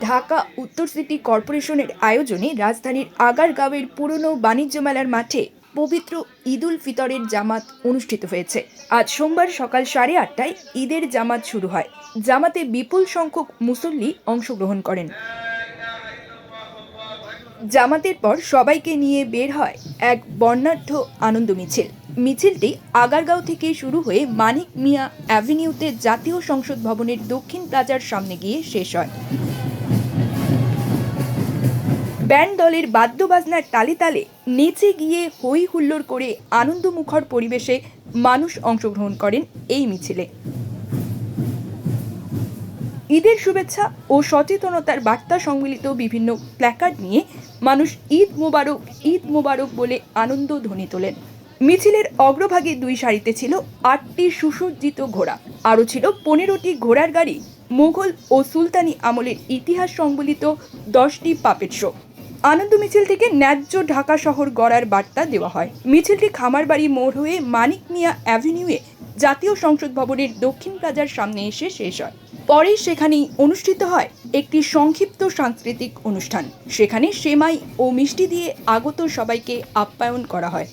ঢাকা উত্তর সিটি কর্পোরেশনের আয়োজনে রাজধানীর আগারগাঁওয়ের পুরনো বাণিজ্য মেলার মাঠে পবিত্র ঈদুল ফিতরের জামাত অনুষ্ঠিত হয়েছে। আজ সোমবার সকাল সাড়ে আটটায় ঈদের জামাত শুরু হয়। জামাতে বিপুল সংখ্যক মুসল্লি অংশগ্রহণ করেন। জামাতের পর সবাইকে নিয়ে বের হয় এক বর্ণাঢ্য আনন্দ মিছিল। মিছিলটি আগারগাঁও থেকে শুরু হয়ে মানিক মিয়া অ্যাভিনিউতে জাতীয় সংসদ ভবনের দক্ষিণ প্লাজার সামনে গিয়ে শেষ হয়। ব্যান্ড দলের বাদ্যবাজনার তালে তালে নেচে গিয়ে হই হুল্লোড় করে আনন্দমুখর পরিবেশে মানুষ অংশগ্রহণ করেন এই মিছিলে। ঈদের শুভেচ্ছা ও সচেতনতার বার্তা সম্মিলিত বিভিন্ন প্ল্যাকার্ড নিয়ে মানুষ ঈদ মোবারক ঈদ মোবারক বলে আনন্দ ধ্বনি তোলেন। মিছিলের অগ্রভাগে দুই সারিতে ছিল আটটি সুসজ্জিত ঘোড়া। আরও ছিল পনেরোটি ঘোড়ার গাড়ি। মুঘল ও সুলতানি আমলের ইতিহাস সংবলিত দশটি পাপেট শো। আনন্দ মিছিল থেকে ন্যায্য ঢাকা শহর গড়ার বার্তা দেওয়া হয়। মিছিলটি খামারবাড়ি মোড় হয়ে মানিক মিয়া অ্যাভিনিউয়ে জাতীয় সংসদ ভবনের দক্ষিণ প্লাজার সামনে এসে শেষ হয়। পরে সেখানেই অনুষ্ঠিত হয় একটি সংক্ষিপ্ত সাংস্কৃতিক অনুষ্ঠান। সেখানে সেমাই ও মিষ্টি দিয়ে আগত সবাইকে আপ্যায়ন করা হয়।